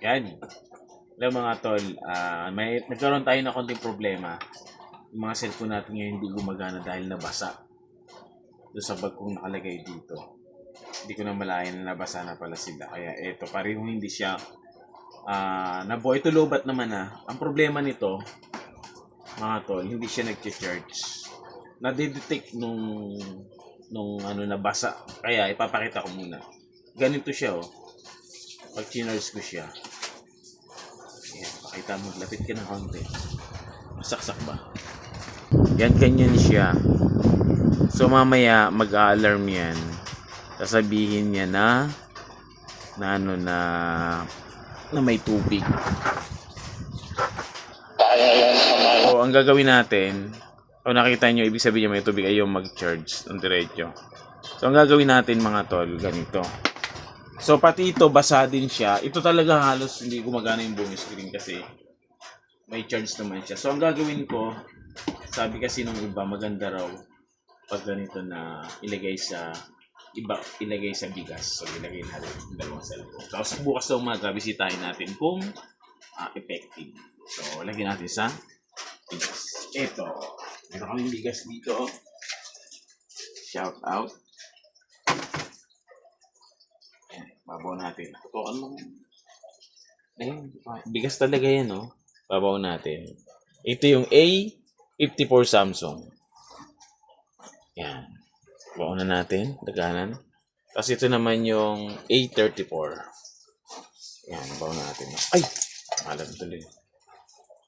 Yan. Alam mga tol, ah, may nagkaroon tayo ng konting problema. Yung mga cellphone natin ngayon hindi gumagana dahil nabasa. Doon sa bag kong nakalagay dito. Hindi ko na malayan na nabasa na pala sila. Kaya eto, pareho hindi siya ah nabuo. Ito lobat naman na. Ang problema nito, mga tol, hindi siya nag-charge. Nadidetect nung nung ano nabasa. Kaya ipapakita ko muna. Ganito siya oh. Pag chinarge ko siya. Pakita mo. Lapit ka ng konti. Masaksak ba? Yan, ganyan siya. So, mamaya, mag-alarm yan. Sasabihin niya na na ano na na may tubig. So, ang gagawin natin, kung nakita nyo, ibig sabihin may tubig, ayaw mag-charge ng diretso. So, ang gagawin natin mga tol, ganito. So, pati ito, basa din siya. Ito talaga halos hindi gumagana yung buong screen kasi may charge naman siya. So, ang gagawin ko, sabi kasi nung iba, maganda raw pag ganito na ilagay sa iba ilagay sa bigas. So, ilagay natin yung dalawang cellphone. Tapos, bukas na umaga, bisitahin natin kung ah, effective. So, lagyan natin sa bigas. Ito. Meron kaming bigas dito. Shout out. Babaw natin. Tutukan mo. Ayun, bigas talaga yan, no? Babaw natin. Ito yung A54 Samsung. Yan. Babaw na natin. Daganan. Tapos ito naman yung A34. Yan, babaw natin. Ay! Alam tuloy.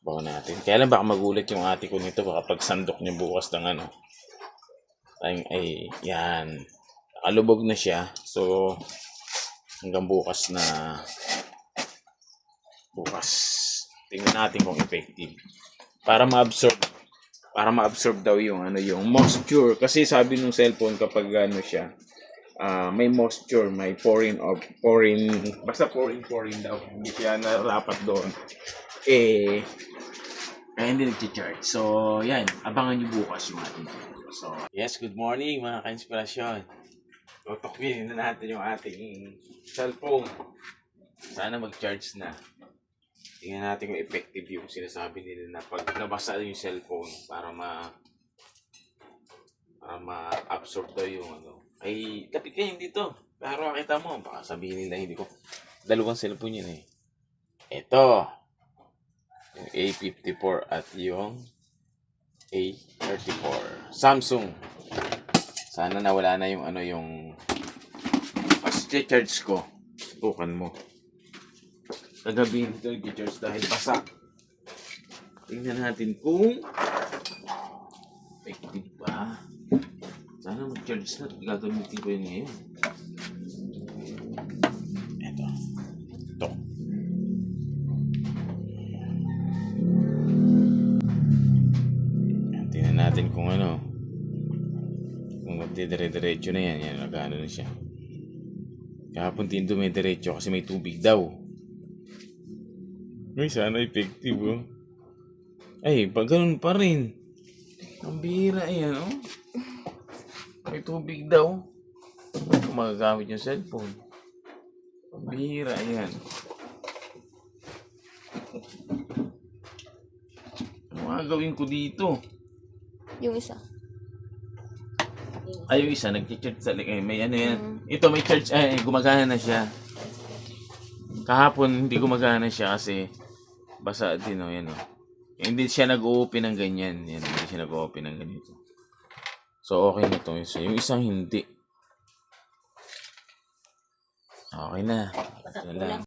Babaw natin. Kaya lang baka magulat yung ate ko nito. Baka pag sandok niya bukas ng ano. Ay, ay, yan. Nakalubog na siya. So, hanggang bukas na bukas. Tingnan natin kung effective. Para ma-absorb para ma-absorb daw yung ano yung moisture. Kasi sabi nung cellphone kapag ano siya ah, may moisture may pouring of pouring basta pouring pouring daw. Hindi siya narapat doon. Eh kaya hindi nag-charge. So yan. Abangan nyo bukas yung ating so yes good morning mga ka-inspirasyon tutukwin na natin yung ating cellphone sana mag-charge na Tingnan natin kung effective yung sinasabi nila na pag nabasa yung cellphone para ma para ma-absorb daw yung ano. Ay, lapit kayo dito. Pero makita mo, baka sabihin nila hindi ko. Dalawang cellphone yun eh. Ito. Yung A54 at yung A34. Samsung. Sana nawala na yung ano yung charge ko. Tukan mo. Kagabi dito nag-charge dahil basa. Tingnan natin kung effective ba. Sana mag-charge na. Gagamitin ko yun ngayon. Ito. Ito. Tingnan natin kung ano. Kung magdidire-diretso na yan. Yan, nag-ano na siya. Kahapon din dumidiretso kasi may tubig daw. Uy, sana effective oh. Ay, pag ganun pa rin. Ang bihira yan, oh. May tubig daw. Kung magagamit yung cellphone. Ang bihira yan. Ano nga ko dito? Yung isa. Ay, yung isa, nag-charge sa eh, May ano yan. Ito, may charge. Ay, gumagana na siya. Kahapon, hindi gumagana siya kasi basa din, oh, yan, oh. Hindi siya nag-open ng ganyan. Yan, hindi siya nag-open ng ganito. So, okay na to. isa. Yung isang hindi. Okay na. Ito lang.